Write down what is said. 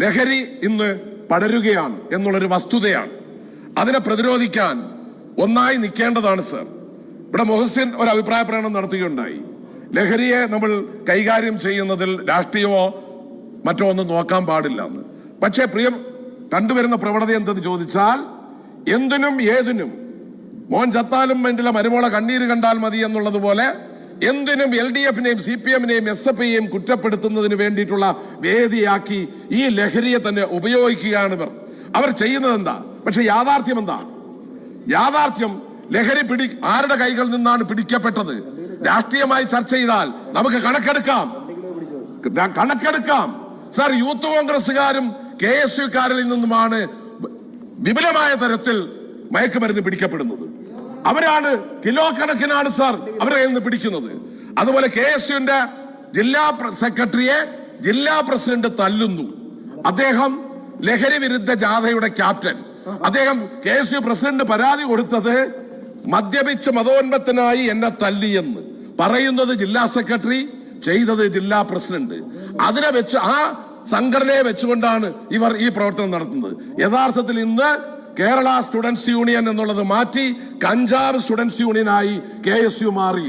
ലഹരി ഇന്ന് പടരുകയാണ് എന്നുള്ളൊരു വസ്തുതയാണ്. അതിനെ പ്രതിരോധിക്കാൻ ഒന്നായി നിൽക്കേണ്ടതാണ് സർ. ഇവിടെ മൊഹസിൻ ഒരു അഭിപ്രായ പ്രകടനം നടത്തുകയുണ്ടായി. ലഹരിയെ നമ്മൾ കൈകാര്യം ചെയ്യുന്നതിൽ രാഷ്ട്രീയമോ മറ്റോ ഒന്നും നോക്കാൻ പാടില്ല എന്ന്. പക്ഷേ പ്രിയം കണ്ടുവരുന്ന പ്രവണത എന്തെന്ന് ചോദിച്ചാൽ എന്തിനും ഏതിനും മോൻ ചത്താലും വേണ്ടില്ല മരുമോളെ കണ്ണീര് കണ്ടാൽ മതി എന്നുള്ളതുപോലെ എന്തിനും എൽ ഡി എഫിനെയും സി പി എമ്മിനെയും എസ് എഫ് ഐയെയും കുറ്റപ്പെടുത്തുന്നതിന് വേണ്ടിയിട്ടുള്ള വേദിയാക്കി ഈ ലഹരിയെ തന്നെ ഉപയോഗിക്കുകയാണ് ഇവർ. അവർ ചെയ്യുന്നത് എന്താ പക്ഷെ യാഥാർത്ഥ്യം എന്താ? യാഥാർത്ഥ്യം ലഹരി പിടി ആരുടെ കൈകളിൽ നിന്നാണ് പിടിക്കപ്പെട്ടത്? രാഷ്ട്രീയമായി ചർച്ച ചെയ്താൽ നമുക്ക് കണക്കെടുക്കാം. കണക്കെടുക്കാം. സർ യൂത്ത് കോൺഗ്രസ്സുകാരും കെ എസ് യുക്കാരിൽ നിന്നുമാണ് വിപുലമായ തരത്തിൽ മയക്കുമരുന്ന് പിടിക്കപ്പെടുന്നത്. അവരാണ് കിലോ കണക്കിനാണ് സാർ അവരെ കയ്യിൽ നിന്ന് പിടിക്കുന്നത്. അതുപോലെ കെ എസ് യുന്റെ ജില്ലാ സെക്രട്ടറിയെ ജില്ലാ പ്രസിഡന്റ് തല്ലുന്നു. അദ്ദേഹം ലഹരി വിരുദ്ധ ജാഥയുടെ ക്യാപ്റ്റൻ. അദ്ദേഹം കെ എസ് യു പ്രസിഡന്റ് പരാതി കൊടുത്തത് മദ്യപിച്ച് മതോന്മത്തനായി എന്നെ തല്ലിയെന്ന്. പറയുന്നത് ജില്ലാ സെക്രട്ടറി ചെയ്തത് ജില്ലാ പ്രസിഡന്റ്. അതിനെ വെച്ച് ആ സംഘടനയെ വെച്ചുകൊണ്ടാണ് ഇവർ ഈ പ്രവർത്തനം നടത്തുന്നത്. യഥാർത്ഥത്തിൽ ഇന്ന് കേരള സ്റ്റുഡൻസ് യൂണിയൻ എന്നുള്ളത് മാറ്റി കഞ്ചാവ് സ്റ്റുഡൻസ് യൂണിയനായി കെ എസ് യു മാറി.